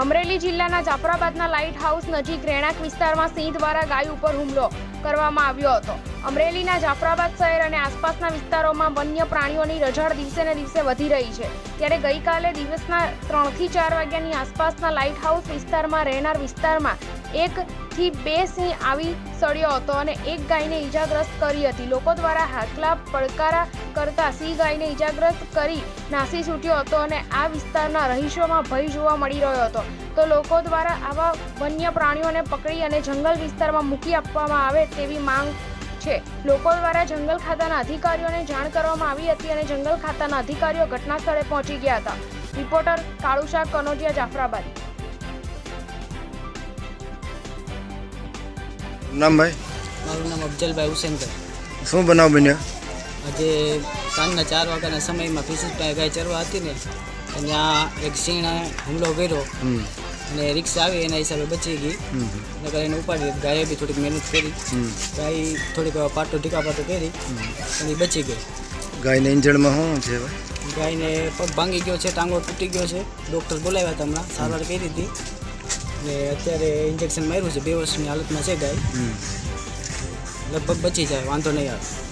અમરેલી જિલ્લાના જાફરાબાદના light house નજીક રહેણાંક વિસ્તારમાં સિંહ દ્વારા ગાય ઉપર હુમલો કરવામાં આવ્યો હતો. અમરેલીના જાફરાબાદ શહેર અને આસપાસના વિસ્તારોમાં વન્ય પ્રાણીઓની રજાડ દિવસે ને દિવસે વધી રહી છે. ત્યારે ગઈકાલે દિવસના ત્રણથી ચાર વાગ્યાની આસપાસના લાઇટ હાઉસ વિસ્તારમાં રહેનાર વિસ્તારમાં એકથી બે સિંહ આવી સળ્યો હતો અને એક ગાયને ઈજાગ્રસ્ત કરી હતી. લોકો દ્વારા હાકલા પડકારા કરતા સિંહ ગાયને ઇજાગ્રસ્ત કરી નાસી છૂટ્યો હતો અને આ વિસ્તારના રહીશોમાં ભય જોવા મળી રહ્યો હતો. તો લોકો દ્વારા આવા વન્ય પ્રાણીઓને પકડી અને જંગલ વિસ્તારમાં મૂકી આપવામાં આવે તેવી માંગ છે. લોકો દ્વારા જંગલ ખાતાના અધિકારીઓને જાણ કરવામાં આવી હતી અને જંગલ ખાતાના અધિકારીઓ ઘટના સ્થળે પહોંચી ગયા હતા. રિપોર્ટર કાળુશા કનોજિયા જાફરાબાદ. નામ ભાઈ? મારું નામ અફજલભાઈ હુસેનભાઈ શું બનાવ બન્યો? આજે સાંજના ચાર વાગ્યાના સમયમાં પીસીસભાઈ ગાય ચરવા હતી ને અને આ એક સિંહ હુમલો કર્યો. અને રિક્ષા આવી એના હિસાબે બચી ગઈ. નકર એને ઉપાડી ગાયે બી થોડીક મહેનત કરી. ગાય થોડીક પાટો ઢીકા પાટો કરી અને બચી ગઈ. ગાયના ઇન્જણમાં શું છે ગાયને પગ ભાંગી ગયો છે ટાંગો તૂટી ગયો છે. ડૉક્ટર બોલાવ્યા હતા હમણાં સારવાર કરી હતી. ને અત્યારે ઇન્જેક્શન માર્યું છે બે વર્ષની હાલતમાં છે ગાય. લગભગ બચી જાય વાંધો નહીં આવે.